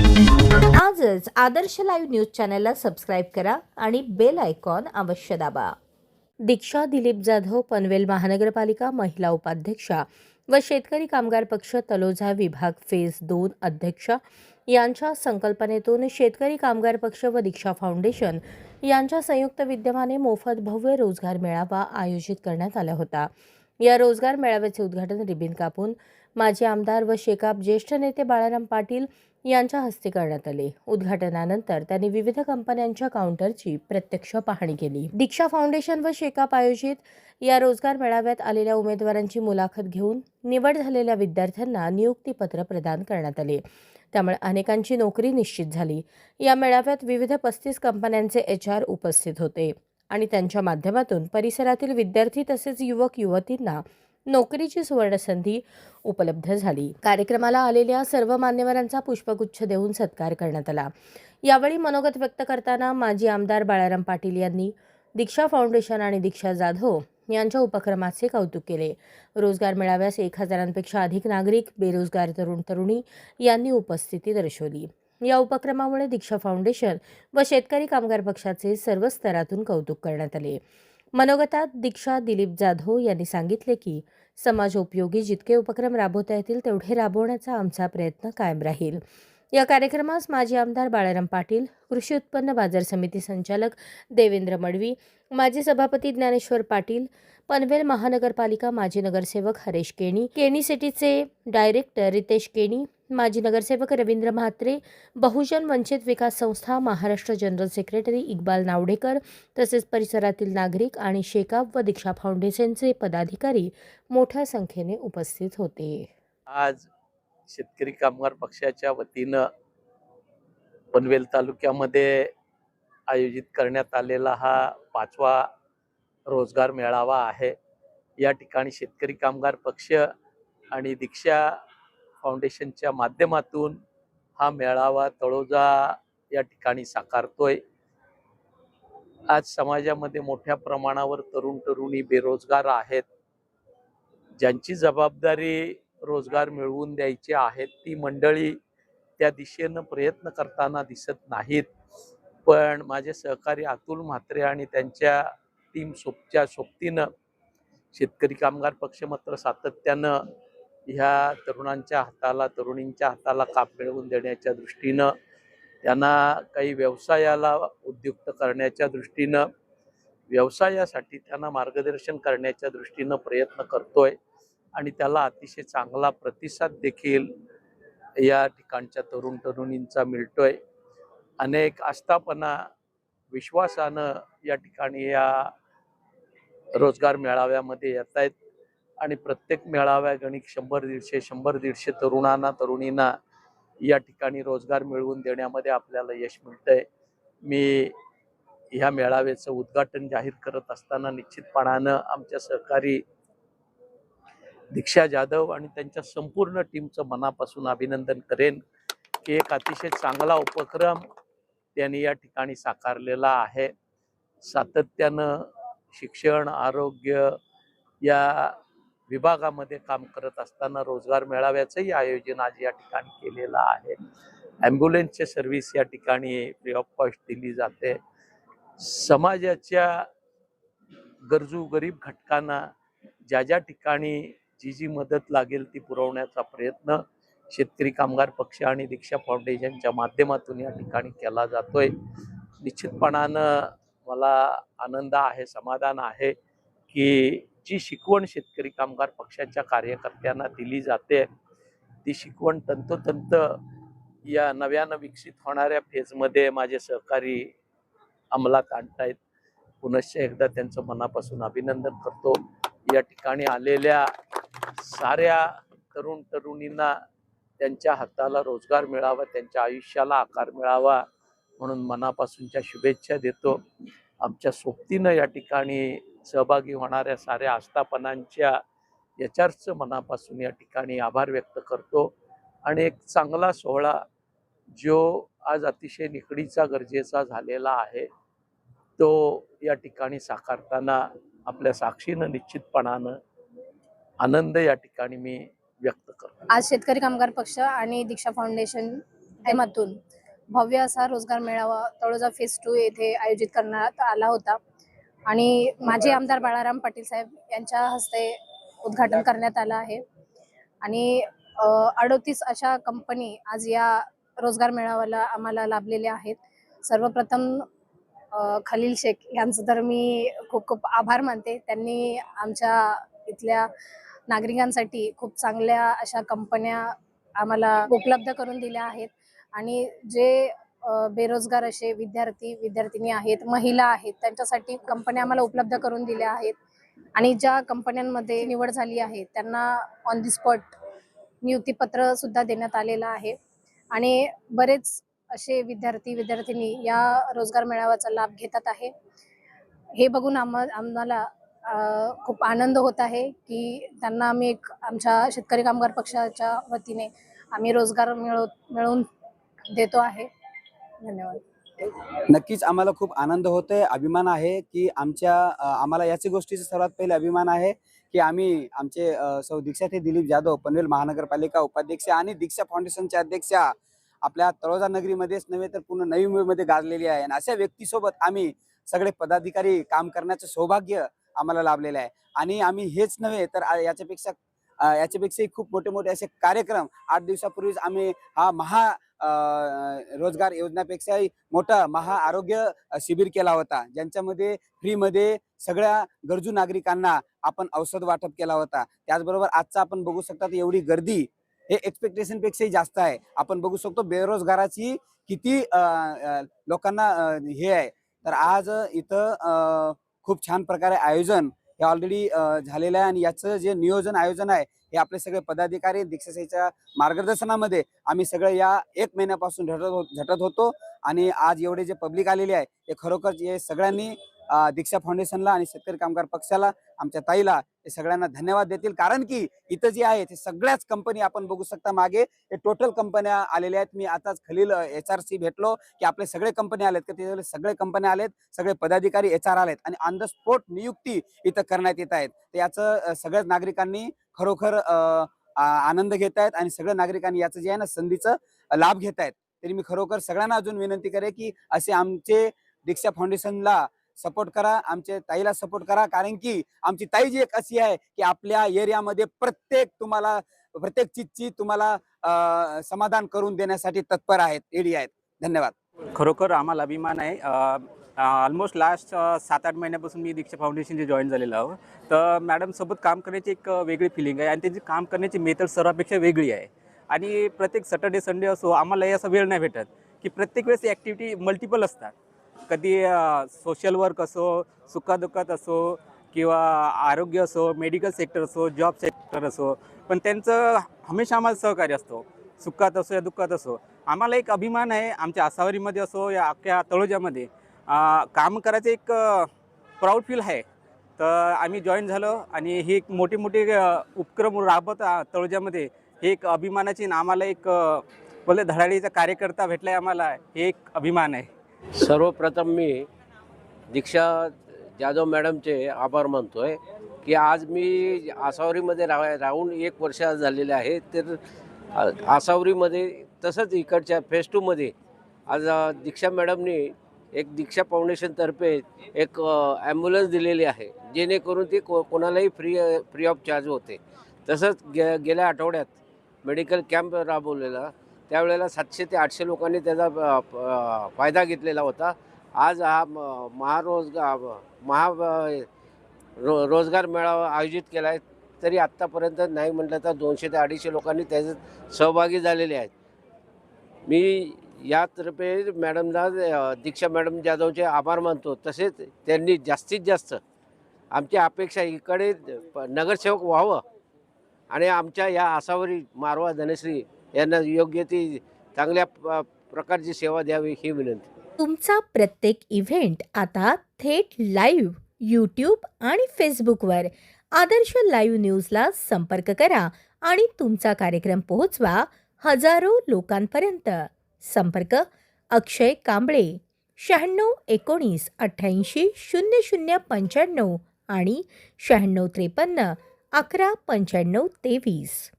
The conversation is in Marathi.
आजच आदर्श लाईव्ह न्यूज चॅनलला सबस्क्राईब करा आणि बेल आयकॉन अवश्य दाबा. दीक्षा दिलीप जाधव पनवेल महानगरपालिका महिला उपाध्यक्षा व शेतकरी कामगार पक्ष तलोजा विभाग फेज दोन अध्यक्षा यांच्या संकल्पनेतून शेतकरी कामगार पक्ष व दीक्षा फाउंडेशन यांच्या संयुक्त विद्यमाने मोफत भव्य रोजगार मेळावा आयोजित करण्यात आला होता. या रोजगार मेळाव्याचे उद्घाटन रिबिन कापून माजी आमदार व शेकाप ज्येष्ठ नेते बाळाराम पाटील यांच्या हस्ते करण्यात आले. उद्घाटनानंतर त्यांनी विविध कंपन्यांच्या काउंटरची प्रत्यक्ष पाहणी केली. दीक्षा फाउंडेशन व शेकाप आयोजित या रोजगार मेळाव्यात आलेल्या उमेदवारांची मुलाखत घेऊन निवड झालेल्या विद्यार्थ्यांना नियुक्तीपत्र प्रदान करण्यात आले. त्यामुळे अनेकांची नोकरी निश्चित झाली. या मेळाव्यात विविध पस्तीस कंपन्यांचे एच आर उपस्थित होते आणि त्यांच्या माध्यमातून परिसरातील विद्यार्थी तसेच युवक युवतींना नोकरीची सुवर्णसंधी उपलब्ध झाली. कार्यक्रमाला आलेल्या सर्व मान्यवरांचा पुष्पगुच्छ देऊन सत्कार करण्यात आला. यावेळी मनोगत व्यक्त करताना माजी आमदार बाळाराम पाटील यांनी दीक्षा फाउंडेशन आणि दीक्षा जाधव यांच्या उपक्रमाचे कौतुक केले. रोजगार मेळाव्यास एक हजारांपेक्षा अधिक नागरिक बेरोजगार तरुण तरुणी यांनी उपस्थिती दर्शवली. या उपक्रमामुळे दीक्षा फाउंडेशन व शेतकरी कामगार पक्षाचे सर्व स्तरातून कौतुक करण्यात आले. मनोगतात दीक्षा दिलीप जाधव यांनी सांगितले की समाजोपयोगी जितके उपक्रम राबवता येतील तेवढे राबवण्याचा आमचा प्रयत्न कायम राहील. या कार्यक्रमास माजी आमदार बाळाराम पाटील कृषी उत्पन्न बाजार समिती संचालक देवेंद्र मडवी माजी सभापती ज्ञानेश्वर पाटील पनवेल महानगरपालिका माजी नगरसेवक हरेश केणी केणी सिटीचे डायरेक्टर रितेश केणी माजी नगरसेवक रवींद्र म्हात्रे बहुजन वंचित विकास संस्था महाराष्ट्र जनरल सेक्रेटरी इक्बाल नावडेकर तसेच परिसरातील नागरिक आणि शेकाप व दीक्षा फाउंडेशनचे पदाधिकारी मोठ्या संख्येने उपस्थित होते. आज शेतकरी कामगार पक्षाच्या वतीनं पनवेल तालुक्यामध्ये आयोजित करण्यात आलेला हा पाचवा रोजगार मेळावा आहे. या ठिकाणी शेतकरी कामगार पक्ष आणि दीक्षा फाउंडेशनच्या माध्यमातून हा मेळावा तळोजा या ठिकाणी साकारतोय. आज समाजामध्ये मोठ्या प्रमाणावर तरुण तरुणी बेरोजगार आहेत. ज्यांची जबाबदारी रोजगार मिळवून द्यायची आहेत ती मंडळी त्या दिशेनं प्रयत्न करताना दिसत नाहीत. पण माझे सहकारी अतुल म्हात्रे आणि त्यांच्या टीम सोबच्या सोबतीनं शेतकरी कामगार पक्ष मात्र सातत्यानं ह्या तरुणांच्या हाताला तरुणींच्या हाताला काप मिळवून देण्याच्या दृष्टीनं त्यांना काही व्यवसायाला उद्युक्त करण्याच्या दृष्टीनं व्यवसायासाठी त्यांना मार्गदर्शन करण्याच्या दृष्टीनं प्रयत्न करतोय आणि त्याला अतिशय चांगला प्रतिसाद देखील या ठिकाणच्या तरुण तरुणींचा मिळतोय. अनेक आस्थापना विश्वासानं या ठिकाणी या रोजगार मेळाव्यामध्ये येत आहेत आणि प्रत्येक मेळाव्या गणिक शंभर दीडशे शंभर दीडशे तरुणांना तरुणींना या ठिकाणी रोजगार मिळवून देण्यामध्ये आपल्याला यश मिळतंय. मी ह्या मेळाव्याचं उद्घाटन जाहीर करत असताना निश्चितपणानं आमच्या सहकारी दीक्षा जाधव आणि त्यांच्या संपूर्ण टीमचं मनापासून अभिनंदन करेन की एक अतिशय चांगला उपक्रम त्यांनी या ठिकाणी साकारलेला आहे. सातत्यानं शिक्षण आरोग्य या विभागामध्ये काम करत असताना रोजगार मेळाव्याचंही आयोजन आज या ठिकाणी केलेलं आहे. ॲम्ब्युलन्सचे सर्व्हिस या ठिकाणी फ्री ऑफ कॉस्ट दिली जाते. समाजाच्या गरजू गरीब घटकांना ज्या ज्या ठिकाणी जी जी मदत लागेल ती पुरवण्याचा प्रयत्न शेतकरी कामगार पक्ष आणि दीक्षा फाउंडेशनच्या माध्यमातून या ठिकाणी केला जातोय. निश्चितपणानं मला आनंद आहे समाधान आहे की जी शिकवण शेतकरी कामगार पक्षाच्या कार्यकर्त्यांना दिली जाते ती शिकवण तंतोतंत या नव्यानं विकसित होणाऱ्या फेजमध्ये माझे सहकारी अंमलात आणतायत. पुनश्च एकदा त्यांचं मनापासून अभिनंदन करतो. या ठिकाणी आलेल्या साऱ्या तरुण तरुणींना त्यांच्या हाताला रोजगार मिळावा त्यांच्या आयुष्याला आकार मिळावा म्हणून मनापासूनच्या शुभेच्छा देतो. आमच्या सोबतीनं या ठिकाणी सहभागी होणाऱ्या साऱ्या आस्थापनांच्या याच्याच मनापासून या ठिकाणी आभार व्यक्त करतो. आणि एक चांगला सोहळा जो आज अतिशय निकडीचा गरजेचा झालेला आहे तो या ठिकाणी साकारताना आपल्या साक्षीनं निश्चितपणानं आनंद या ठिकाणी मी व्यक्त करतो. आज शेतकरी कामगार पक्ष आणि दीक्षा फाउंडेशन माध्यमातून भव्य असा रोजगार मेळावा तळोजा फेस टू येथे आयोजित करण्यात आला होता. आणि माजी आमदार बाळाराम पाटील साहेब यांच्या हस्ते उद्घाटन करण्यात आलं आहे. आणि अडोतीस अशा कंपनी आज या रोजगार मेळाव्याला आम्हाला लाभलेल्या आहेत. सर्वप्रथम खलील शेख यांचं तर मी खूप खूप आभार मानते. त्यांनी आमच्या इथल्या नागरिकांसाठी खूप चांगल्या अशा कंपन्या आम्हाला उपलब्ध करून दिल्या आहेत. आणि जे बेरोजगार असे विद्यार्थी विद्यार्थिनी आहेत महिला आहेत त्यांच्यासाठी कंपन्या आम्हाला उपलब्ध करून दिल्या आहेत. आणि ज्या कंपन्यांमध्ये निवड झाली आहे त्यांना ऑन दी स्पॉट नियुक्तीपत्र सुद्धा देण्यात आलेलं आहे. आणि बरेच असे विद्यार्थी विद्यार्थिनी या रोजगार मेळाव्याचा लाभ घेतात आहे. हे बघून आम्हा आम्हाला खूप आनंद होत आहे की त्यांना आम्ही एक आमच्या शेतकरी कामगार पक्षाच्या वतीने आम्ही रोजगार मिळव मिळवून देतो आहे. धन्यवाद. नक्कीच आम्हाला खूप आनंद होतोय. अभिमान आहे की आमच्या आम्हाला याची गोष्टीचा सर्वात पहिले अभिमान आहे की आम्ही आमचे सौ दीक्षाते दिलीप जाधव पनवेल महानगरपालिका उपाध्यक्ष आणि दीक्षा फाउंडेशनच्या अध्यक्षा आपल्या तळोजा नगरीमध्येच नव्हे तर पूर्ण नवी मुंबईमध्ये गाजलेली आहे. आणि अशा व्यक्तीसोबत आम्ही सगळे पदाधिकारी काम करण्याचं सौभाग्य आम्हाला लाभलेलं आहे. आणि आम्ही हेच नव्हे तर याच्यापेक्षा याच्यापेक्षाही खूप मोठे मोठे असे कार्यक्रम आठ दिवसापूर्वीच आम्ही हा महा रोजगार योजनापेक्षाही मोठा महा आरोग्य शिबिर केला होता. ज्यांच्यामध्ये फ्रीमध्ये सगळ्या गरजू नागरिकांना आपण औषध वाटप केला होता. त्याचबरोबर आजचा आपण बघू शकता तर एवढी गर्दी हे एक्सपेक्टेशन पेक्षाही जास्त आहे. आपण बघू शकतो बेरोजगाराची किती लोकांना हे आहे. तर आज इथं खूप छान प्रकारे आयोजन हे ऑलरेडी झालेलं आहे आणि याचं जे नियोजन आयोजन आहे हे आपले सगळे पदाधिकारी दीक्षासाईच्या मार्गदर्शनामध्ये आम्ही सगळे या एक महिन्यापासून झटत हो झटत होतो आणि आज एवढे जे पब्लिक आलेले आहे हे खरोखर हे सगळ्यांनी दीक्षा फाउंडेशनला आणि शेतकरी कामगार पक्षाला आमच्या ताईला सगळ्यांना धन्यवाद देतील. कारण की इथं जे आहे ते सगळ्याच कंपनी आपण बघू शकता मागे. हे टोटल कंपन्या आलेल्या आहेत. मी आताच खलील एच आर सी भेटलो की आपले सगळे कंपन्या आलेत. का ते सगळे कंपन्या आलेत सगळे पदाधिकारी एच आर आलेत आणि ऑन द स्पॉट नियुक्ती इथं करण्यात येत आहेत. तर याचं सगळ्याच नागरिकांनी खरोखर आनंद घेत आहेत आणि सगळ्या नागरिकांनी याचं जे आहे ना संधीचं लाभ घेत आहेत. तरी मी खरोखर सगळ्यांना अजून विनंती करेल की असे आमचे दीक्षा फाउंडेशनला सपोर्ट करा आमच्या ताईला सपोर्ट करा. कारण की आमची ताई जी एक अशी आहे की आपल्या एरियामध्ये प्रत्येक तुम्हाला प्रत्येक चीजची तुम्हाला अं, समाधान करून देण्यासाठी तत्पर आहेत एडी आहेत. धन्यवाद. खरोखर आम्हाला अभिमान आहे. ऑलमोस्ट लास्ट सात आठ महिन्यापासून मी दीक्षा फाउंडेशनचे जॉईन झालेलो आहो. तर मॅडमसोबत काम करण्याची एक अ, वेगळी फिलिंग आहे आणि त्यांची काम करण्याची मेथड सर्वापेक्षा वेगळी आहे. आणि प्रत्येक सॅटर्डे संडे असो आम्हाला असा वेळ नाही भेटत की प्रत्येक वेळेस ॲक्टिव्हिटी मल्टिपल असतात. कधी सोशल वर्क असो सुखादुखात असो किंवा आरोग्य असो मेडिकल सेक्टर असो जॉब सेक्टर असो पण त्यांचं हमेशा आम्हाला सहकार्य असतो. सुखात असो या दुःखात असो. आम्हाला एक अभिमान आहे आमच्या आसावरीमध्ये असो या अख्ख्या तळोजामध्ये काम करायचं एक प्राऊड फील आहे. तर आम्ही जॉईन झालो आणि ही एक मोठी मोठी उपक्रम राबवत तळोजामध्ये हे एक अभिमानाची आम्हाला एक अं, बोले धडाडीचा कार्यकर्ता भेटला आहे आम्हाला हे एक अभिमान आहे. सर्वप्रथम मी दीक्षा जाधव मॅडमचे आभार मानतो आहे की आज मी आसावरीमध्ये राह राहून एक वर्ष झालेले आहे. तर आसावरीमध्ये तसंच इकडच्या फेस टूमध्ये आज दीक्षा मॅडमनी एक दीक्षा फाउंडेशनतर्फे एक ॲम्ब्युलन्स दिलेली आहे. जेणेकरून ती को कोणालाही फ्री फ्री ऑफ चार्ज होते. तसंच गे गेल्या आठवड्यात मेडिकल कॅम्प राबवलेला. त्यावेळेला सातशे ते आठशे लोकांनी त्याचा प- फायदा घेतलेला होता. आज हा म- महारोजगार महा रो रोजगार मेळावा आयोजित केला आहे तरी आत्तापर्यंत नाही म्हटलं तर दोनशे ते अडीचशे लोकांनी त्याच्यात सहभागी झालेले आहेत. मी यातर्फे मॅडमला दीक्षा मॅडम जाधवचे आभार मानतो. तसेच त्यांनी जास्तीत जास्त आमची अपेक्षा इकडे प- नगरसेवक व्हावं आणि आमच्या या आसावरी मारवा धनश्री यांना योग्य ती चांगल्या प- प्रकारची सेवा द्यावी ही विनंती. तुमचा प्रत्येक इव्हेंट आता थेट लाईव्ह यूट्यूब आणि फेसबुकवर आदर्श लाईव्ह न्यूजला संपर्क करा आणि तुमचा कार्यक्रम पोहोचवा हजारो लोकांपर्यंत. संपर्क अक्षय कांबळे शहाण्णव एकोणीस अठ्ठ्याऐंशी शून्य शून्य पंच्याण्णव आणि शहाण्णव त्रेपन्न अकरा पंच्याण्णव तेवीस.